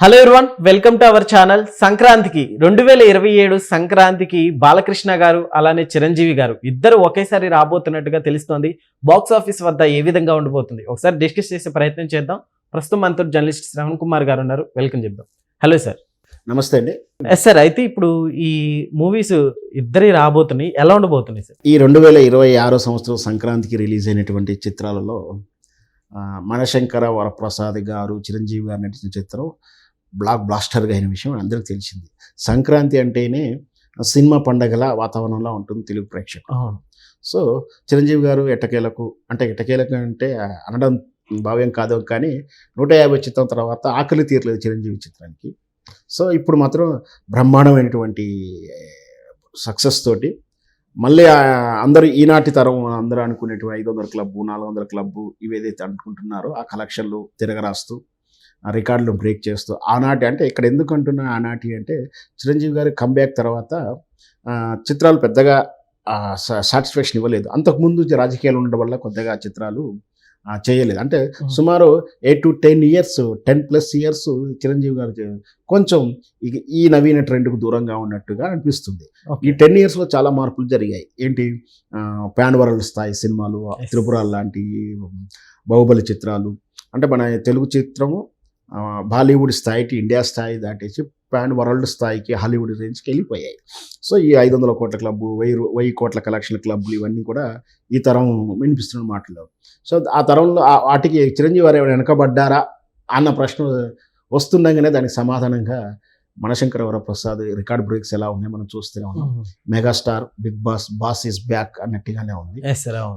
Hello everyone welcome to our channel సంక్రాంతికి రెండు వేల ఇరవై ఏడు సంక్రాంతికి బాలకృష్ణ గారు అలానే చిరంజీవి గారు ఇద్దరు ఒకేసారి రాబోతున్నట్టుగా తెలుస్తోంది. బాక్స్ ఆఫీస్ వద్ద ఏ విధంగా ఉండబోతుంది ఒకసారి డిస్కస్ చేసే ప్రయత్నం చేద్దాం. ప్రస్తుతం మనతో జర్నలిస్ట్ శ్రవణ్ కుమార్ గారు ఉన్నారు. వెల్కమ్ చెప్దాం. హలో సార్ నమస్తే అండి. ఎస్ సార్ అయితే ఇప్పుడు ఈ మూవీస్ ఇద్దరి రాబోతున్నాయి. ఎలా ఉండబోతున్నాయి సార్ ఈ రెండు వేల ఇరవై ఆరో సంవత్సరం సంక్రాంతికి రిలీజ్ అయినటువంటి చిత్రాలలో మనశంకర వరప్రసాద్ గారు చిరంజీవి గారు నటించిన చిత్రం బ్లాక్ బ్లాస్టర్గా అయిన విషయం అందరికీ తెలిసింది. సంక్రాంతి అంటేనే సినిమా పండగల వాతావరణంలో ఉంటుంది తెలుగు ప్రేక్షకులు. సో చిరంజీవి గారు ఎట్టకేలకు అంటే ఎట్టకేలకు అంటే అనడం భావ్యం కాదు కానీ నూట యాభై చిత్రం తర్వాత ఆకలి తీరలేదు చిరంజీవి చిత్రానికి. సో ఇప్పుడు మాత్రం బ్రహ్మాండమైనటువంటి సక్సెస్ తోటి మళ్ళీ అందరూ ఈనాటి తరం అందరూ అనుకునేటువంటి ఐదు వందల క్లబ్బు నాలుగు వందల క్లబ్బు ఇవి ఏదైతే అనుకుంటున్నారో ఆ కలెక్షన్లు తిరగరాస్తూ రికార్డులు బ్రేక్ చేస్తూ ఆనాటి అంటే ఇక్కడ ఎందుకు అంటున్నా ఆనాటి అంటే చిరంజీవి గారి కంబ్యాక్ తర్వాత చిత్రాలు పెద్దగా సాటిస్ఫాక్షన్ ఇవ్వలేదు. అంతకుముందు రాజకీయాలు ఉండడం వల్ల కొద్దిగా చిత్రాలు చేయలేదు. అంటే సుమారు eight to ten years ten plus years Chiranjeevi గారు కొంచెం ఈ- నవీన ట్రెండ్కు దూరంగా ఉన్నట్టుగా అనిపిస్తుంది. ఈ టెన్ ఇయర్స్లో చాలా మార్పులు జరిగాయి. ఏంటి? ప్యాన్ వరల్డ్ స్థాయి సినిమాలు. త్రిపుర లాంటి బాహుబలి చిత్రాలు అంటే మన తెలుగు చిత్రము బాలీవుడ్ స్థాయికి ఇండియా స్థాయి దాటేసి ప్యాన్ వరల్డ్ స్థాయికి హాలీవుడ్ రేంజ్కి వెళ్ళిపోయాయి. సో ఈ ఐదు వందల కోట్ల క్లబ్బు వెయ్యి వెయ్యి కోట్ల కలెక్షన్ క్లబ్లు ఇవన్నీ కూడా ఈ తరం వినిపిస్తున్న మాటలు. సో ఆ తరంలో వాటికి చిరంజీవి వారు ఏమైనా వెనకబడ్డారా అన్న ప్రశ్న వస్తుండగానే దానికి సమాధానంగా మనశంకర వరప్రసాద్ రికార్డ్ బ్రేక్స్ ఎలా ఉన్నాయి మనం చూస్తూనే ఉన్నాం. Megastar big boss boss is back అన్నట్టుగానే ఉంది.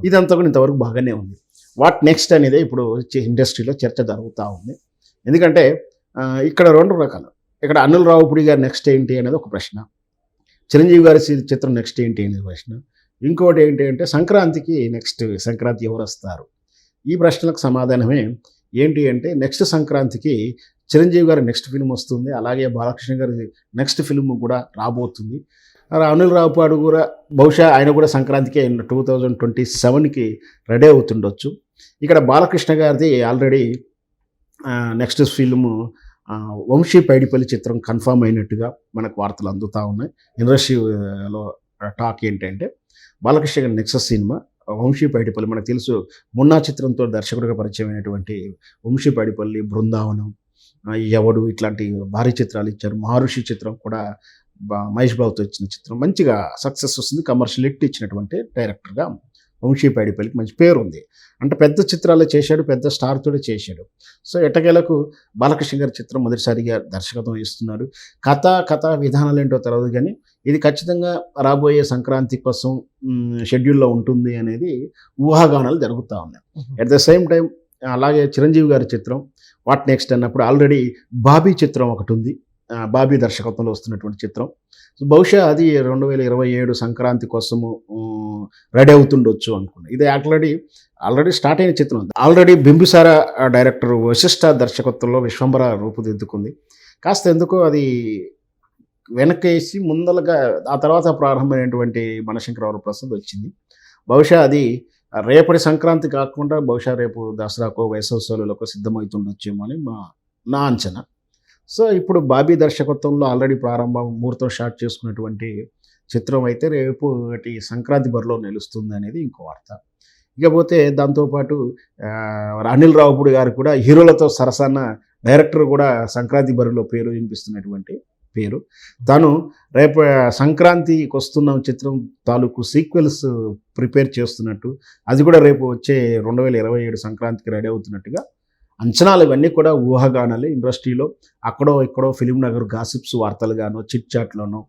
ఇదంతా కూడా ఇంతవరకు బాగానే ఉంది. వాట్ నెక్స్ట్ అనేది ఇప్పుడు ఇండస్ట్రీలో చర్చ జరుగుతూ ఉంది. ఎందుకంటే ఇక్కడ రెండు రకాలు. ఇక్కడ అనిల్ రావుపుడి గారి నెక్స్ట్ ఏంటి అనేది ఒక ప్రశ్న. చిరంజీవి గారి చిత్రం నెక్స్ట్ ఏంటి అనేది ప్రశ్న. ఇంకోటి ఏంటి అంటే సంక్రాంతికి నెక్స్ట్ సంక్రాంతి ఎవరు వస్తారు? ఈ ప్రశ్నలకు సమాధానమే ఏంటి అంటే నెక్స్ట్ సంక్రాంతికి చిరంజీవి గారి నెక్స్ట్ ఫిల్మ్ వస్తుంది. అలాగే బాలకృష్ణ గారి నెక్స్ట్ ఫిల్మ్ కూడా రాబోతుంది. అనిల్ రావుపాడు కూడా బహుశా ఆయన కూడా సంక్రాంతికి టూ థౌజండ్ ట్వంటీ సెవెన్కి రెడీ అవుతుండొచ్చు. ఇక్కడ బాలకృష్ణ గారిది already next film Vamshi Paidipally చిత్రం కన్ఫర్మ్ అయినట్టుగా మనకు వార్తలు అందుతూ ఉన్నాయి. ఇండస్ట్రీలో టాక్ ఏంటంటే బాలకృష్ణ గారి నెక్స్ట్ సినిమా వంశీ పైడిపల్లి మనకు తెలుసు మున్నా చిత్రంతో దర్శకుడిగా పరిచయం అయినటువంటి వంశీ పైడిపల్లి బృందావనం ఎవడు ఇట్లాంటి భారీ చిత్రాలు ఇచ్చారు. మహర్షి చిత్రం కూడా బా- మహేష్ బాబుతో ఇచ్చిన చిత్రం. మంచిగా సక్సెస్ వస్తుంది. కమర్షియల్ హిట్ ఇచ్చినటువంటి డైరెక్టర్గా వంశీ పైడిపల్లికి మంచి పేరు ఉంది అంటే పెద్ద చిత్రాలు చేశాడు పెద్ద స్టార్ తోటి చేశాడు. సో ఎట్టకేలకు బాలకృష్ణ గారి చిత్రం మొదటిసారిగా దర్శకత్వం ఇస్తున్నాడు కథ కథ విధానాలు ఏంటో తెలియదు కానీ ఇది ఖచ్చితంగా రాబోయే సంక్రాంతి కోసం షెడ్యూల్లో ఉంటుంది అనేది ఊహాగానాలు జరుగుతూ ఉన్నాయి. అట్ ద సేమ్ టైం అలాగే చిరంజీవి గారి చిత్రం వాట్ నెక్స్ట్ అన్నప్పుడు ఆల్రెడీ బాబీ చిత్రం ఒకటి ఉంది. బాబీ దర్శకత్వంలో వస్తున్నటువంటి చిత్రం. బహుశా అది రెండు వేల ఇరవై ఏడు సంక్రాంతి కోసము రెడీ అవుతుండొచ్చు అనుకున్నా. ఇది ఆల్రెడీ ఆల్రెడీ స్టార్ట్ అయిన చిత్రం. ఆల్రెడీ బింబిసార డైరెక్టర్ వశిష్ఠ దర్శకత్వంలో విశ్వంబర రూపుదిద్దుకుంది. కాస్త ఎందుకో అది వెనకేసి ముందలుగా ఆ తర్వాత ప్రారంభమైనటువంటి మనశంకరరావు ప్రసాద్ వచ్చింది. బహుశా అది రేపటి సంక్రాంతి కాకుండా బహుశా రేపు దసరాకో వేసవ సిద్ధమవుతుండొచ్చేమో అని మా నా అంచనా. సో ఇప్పుడు బాబీ దర్శకత్వంలో ఆల్రెడీ ప్రారంభం ముహూర్తం షార్ట్ చేసుకున్నటువంటి చిత్రం అయితే రేపు ఒకటి సంక్రాంతి బరిలో నిలుస్తుంది అనేది ఇంకో వార్త. ఇకపోతే దాంతోపాటు అనిల్ రావుపూడి గారు కూడా హీరోలతో సరసన డైరెక్టర్ కూడా సంక్రాంతి బరిలో పేరు వినిపిస్తున్నటువంటి పేరు. తను రేపు సంక్రాంతికి వస్తున్న చిత్రం తాలూకు సీక్వెల్స్ ప్రిపేర్ చేస్తున్నట్టు అది కూడా రేపు వచ్చే రెండు వేల ఇరవై ఏడు సంక్రాంతికి రెడీ అవుతున్నట్టుగా అంచనాలు ఇవన్నీ కూడా ఊహాగానాలే. ఇండస్ట్రీలో అక్కడో ఇక్కడో ఫిలిం నగర్ గాసిప్స్ వార్తలు గానో చిట్ చాట్లోనో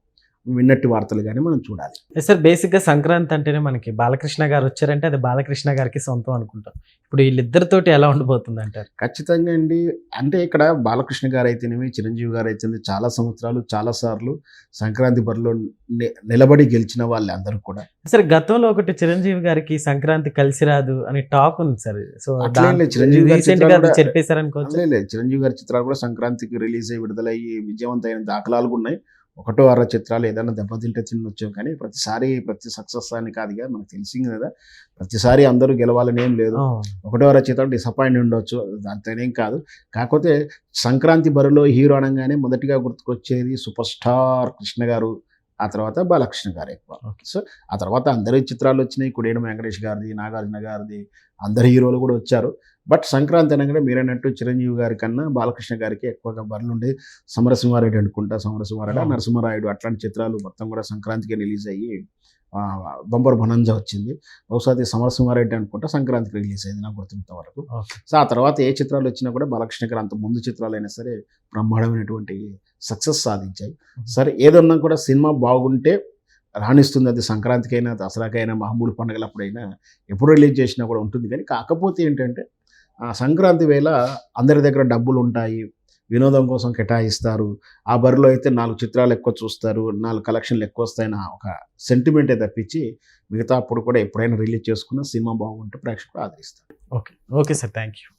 విన్నట్టు వార్తలు కానీ మనం చూడాలి. సార్ బేసిక్గా సంక్రాంతి అంటేనే మనకి బాలకృష్ణ గారు వచ్చారంటే అది బాలకృష్ణ గారికి సొంతం అనుకుంటాం. ఇప్పుడు వీళ్ళిద్దరితోటి ఎలా ఉండబోతుంది అంటారు? ఖచ్చితంగా అండి. అంటే ఇక్కడ బాలకృష్ణ గారు అయితేనేమి చిరంజీవి గారు అయితేనే చాలా సంవత్సరాలు చాలా సార్లు సంక్రాంతి బరిలో నిలబడి గెలిచిన వాళ్ళే అందరూ కూడా. సార్ గతంలో ఒకటి చిరంజీవి గారికి సంక్రాంతి కలిసి రాదు అని టాక్ ఉంది సార్. సో చిరంజీవి గారి చెప్పేశారు అనుకోవచ్చు చిరంజీవి గారి చిత్రాలు కూడా సంక్రాంతికి రిలీజ్ అయ్యి విడుదలయ్యి విజయవంతమైన దాఖలాలు ఉన్నాయి. ఒకటో అర చిత్రాలు ఏదైనా దెబ్బతింటే తినొచ్చు కానీ ప్రతిసారి ప్రతి సక్సెస్ అని కాదుగా మనకు తెలిసింది కదా. ప్రతిసారి అందరూ గెలవాలని ఏం లేదు. ఒకటో అర చిత్రం డిసప్పాయింట్ ఉండొచ్చు దాంతోనేం కాదు. కాకపోతే సంక్రాంతి బరిలో హీరో అనగానే మొదటిగా గుర్తుకొచ్చేది సూపర్ స్టార్ కృష్ణ గారు. ఆ తర్వాత బాలకృష్ణ గారు ఎక్కువ. సో ఆ తర్వాత అందరి చిత్రాలు వచ్చినాయి కుడేడు వెంకటేష్ గారిది నాగార్జున గారిది అందరి హీరోలు కూడా వచ్చారు బట్ సంక్రాంతి అనగానే మీరన్నట్టు చిరంజీవి గారి కన్నా బాలకృష్ణ గారికి ఎక్కువగా బరులు ఉండే సమరసింహారెడ్డి అనుకుంటా సమరసింహారెడ్డి అవును. నరసింహారాయుడు అట్లాంటి చిత్రాలు మొత్తం కూడా సంక్రాంతికి రిలీజ్ అయ్యి ఆ, బంపర్ బనంజా వచ్చింది. బహుశా అది సమరసింహారెడ్డి అనుకుంటా సంక్రాంతికి రిలీజ్ అయింది నాకు గుర్తున్నంత వరకు. సో ఆ తర్వాత ఏ చిత్రాలు వచ్చినా కూడా బాలకృష్ణ గారు అంత ముందు చిత్రాలైనా సరే బ్రహ్మాండమైనటువంటి సక్సెస్ సాధించాయి. సరే ఏదన్నా కూడా సినిమా బాగుంటే రాణిస్తుంది అది సంక్రాంతికైనా దసరాకైనా మామూలు పండుగలప్పుడైనా ఎప్పుడు రిలీజ్ చేసినా కూడా ఉంటుంది. కానీ కాకపోతే ఏంటంటే సంక్రాంతి వేళ అందరి దగ్గర డబ్బులు ఉంటాయి వినోదం కోసం కేటాయిస్తారు. ఆ బరిలో అయితే నాలుగు చిత్రాలు ఎక్కువ చూస్తారు. నాలుగు కలెక్షన్లు ఎక్కువ వస్తాయని ఒక సెంటిమెంటే తప్పించి మిగతా అప్పుడు కూడా ఎప్పుడైనా రిలీజ్ చేసుకున్న సినిమా బాగుంటే ప్రేక్షకులు ఆదరిస్తారు. Okay. Okay sir. Thank you